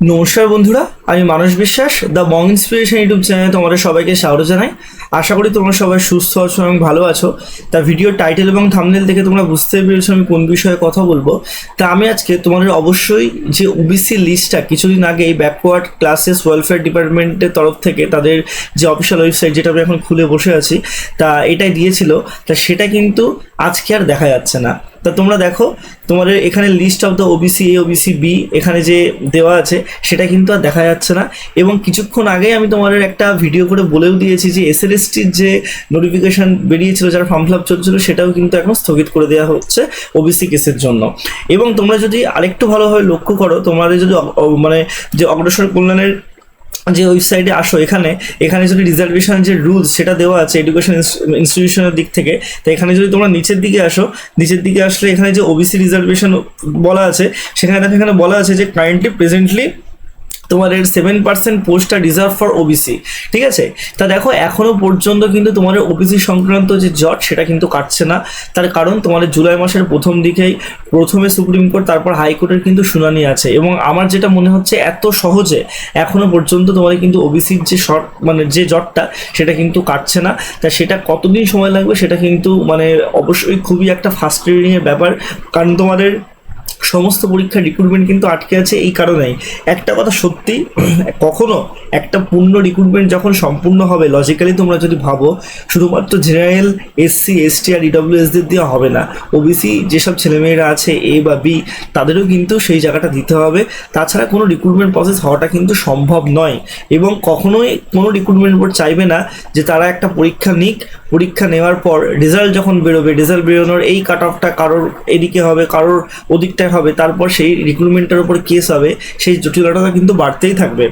নমস্কার বন্ধুরা আমি মানস বিশ্বাস দ্য মং ইন্সপিরেশন ইউটিউব চ্যানেলে তোমাদের সবাইকে স্বাগত জানাই। আশা করি তোমরা সবাই সুস্থ আছো এবং ভালো আছো। তা ভিডিও টাইটেল এবং থামনেল দেখে তোমরা বুঝতে পেরেছ আমি কোন বিষয়ে কথা বলব। তা আমি আজকে তোমাদের অবশ্যই যে ওবিসি লিস্টটা কিছুদিন আগে এই ব্যাকওয়ার্ড ক্লাসেস ওয়েলফেয়ার ডিপার্টমেন্টের তরফ থেকে তাদের যে অফিসিয়াল ওয়েবসাইট যেটা আমি এখন খুলে বসে আছি, তা এটাই দিয়েছিল। তা সেটা কিন্তু আজকে আর দেখা যাচ্ছে না। তা তোমরা দেখো, তোমাদের এখানে list of the OBC A OBC B এখানে যে দেওয়া আছে, সেটা কিন্তু আর দেখা যাচ্ছে না। এবং কিছুক্ষণ আগেই আমি তোমাদের একটা ভিডিও করে বলেও দিয়েছি যে এস এল যে নোটিফিকেশন বেরিয়েছিল, যারা ফর্ম ফিল আপ চলছিল, সেটাও কিন্তু এখন স্থগিত করে দেওয়া হচ্ছে ওবিসি কেসের জন্য। এবং তোমরা যদি আরেকটু ভালোভাবে লক্ষ্য করো, তোমাদের যদি মানে যে অগ্রসর কল্যাণের যে ওয়েবসাইটে আসো এখানে এখানে যদি রিজার্ভেশন যে রুলস সেটা দেওয়া আছে এডুকেশন ইনস্টিটিউশনের দিক থেকে, তো এখানে যদি তোমরা নিচের দিকে আসো, নিচের দিকে আসলে এখানে যে ওবিসি রিজার্ভেশন বলা আছে, সেখানে দেখো এখানে বলা আছে যে কারেন্টলি প্রেজেন্টলি তোমাদের সেভেন পার্সেন্ট পোস্টটা রিজার্ভ ফর ওবিসি ঠিক আছে? তা দেখো, এখনও পর্যন্ত কিন্তু তোমাদের ওবিসি সংক্রান্ত যে জট, সেটা কিন্তু কাটছে না। তার কারণ তোমাদের জুলাই মাসের প্রথম দিকেই প্রথমে সুপ্রিম কোর্ট, তারপর হাইকোর্টের কিন্তু শুনানি আছে। এবং আমার যেটা মনে হচ্ছে, এত সহজে এখনও পর্যন্ত তোমাদের কিন্তু ওবিসির যে শর্ট মানে যে জটটা, সেটা কিন্তু কাটছে না। তা সেটা কতদিন সময় লাগবে, সেটা কিন্তু মানে অবশ্যই খুবই একটা ফাস্ট এর ব্যাপার। কারণ তোমাদের সমস্ত পরীক্ষার রিক্রুটমেন্ট কিন্তু আটকে আছে এই কারণেই। একটা কথা সত্যি, কখনো একটা পূর্ণ রিক্রুটমেন্ট যখন সম্পূর্ণ হবে লজিক্যালি তোমরা যদি ভাবো, শুধুমাত্র জেনারেল এসসি এসটি আর ইডব্লিউএসদের দিয়ে হবে না। ওবিসি যেসব ছেলেমেয়েরা আছে এ বা বি তাদেরও কিন্তু সেই জায়গাটা দিতে হবে। তাছাড়া কোনো রিক্রুটমেন্ট প্রসেস হওয়াটা কিন্তু সম্ভব নয়। এবং কখনোই কোনো রিক্রুটমেন্ট বোর্ড চাইবে না যে তারা একটা পরীক্ষা নিক। পরীক্ষা নেওয়ার পর রেজাল্ট যখন বেরোবে রেজাল্ট বেরোনোর এই কাট অফটা কারোর এদিকে হবে, কারোর ওদিকটায় হবে, তারপর সেই রিক্রুটমেন্টের উপর কেস হবে, সেই জটিলতাটা কিন্তু বাড়তেই থাকবে।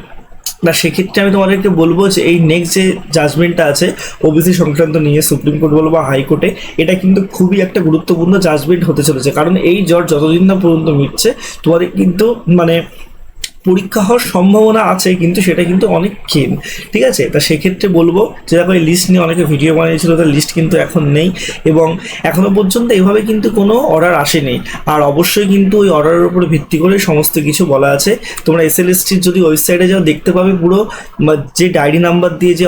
না, সেক্ষেত্রে আমি তোমাদেরকে বলব যে এই নেক্সট যে জাজমেন্টটা আছে ওবিসি সংক্রান্ত নিয়ে সুপ্রিম কোর্ট বলো বা হাইকোর্টে এটা কিন্তু খুবই একটা গুরুত্বপূর্ণ জাজমেন্ট হতে চলেছে। কারণ এই জ্বর যতদিন না পর্যন্ত মিটছে, তোমাদের কিন্তু মানে পরীক্ষা হওয়ার সম্ভাবনা আছে, কিন্তু সেটা কিন্তু অনেক ক্ষীণ। ঠিক আছে? তা সেক্ষেত্রে বলব যে দেখো, এই লিস্ট নিয়ে অনেকে ভিডিও বানিয়েছিল তার লিস্ট কিন্তু এখন নেই এবং এখনও পর্যন্ত এভাবে কিন্তু কোনো অর্ডার আসেনি। আর অবশ্যই কিন্তু ওই অর্ডারের উপর ভিত্তি করে সমস্ত কিছু বলা আছে। তোমরা এস এল এসটির যদি ওয়েবসাইটে যাও, দেখতে পাবে পুরো যে ডায়েরি নাম্বার দিয়ে যে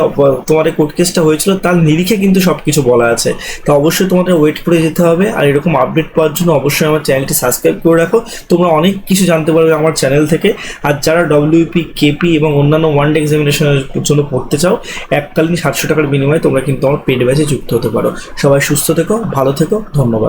তোমার কোর্ট কেসটা হয়েছিল, তার নিরিখে কিন্তু সব কিছু বলা আছে। তো অবশ্যই তোমাদের ওয়েট করে যেতে হবে। আর এরকম আপডেট পাওয়ার জন্য অবশ্যই আমার চ্যানেলটি সাবস্ক্রাইব করে রাখো। তোমরা অনেক কিছু জানতে পারবে আমার চ্যানেল থেকে। আর যারা ডব্লিউপি কেপি এবং অন্যান্য ওয়ান ডে এক্সামিনেশনের জন্য পড়তে চাও, এককালীন সাতশো টাকার বিনিময়ে তোমরা কিন্তু আমার পেড ব্যাচে যুক্ত হতে পারো। সবাই সুস্থ থেকো, ভালো থেকো, ধন্যবাদ।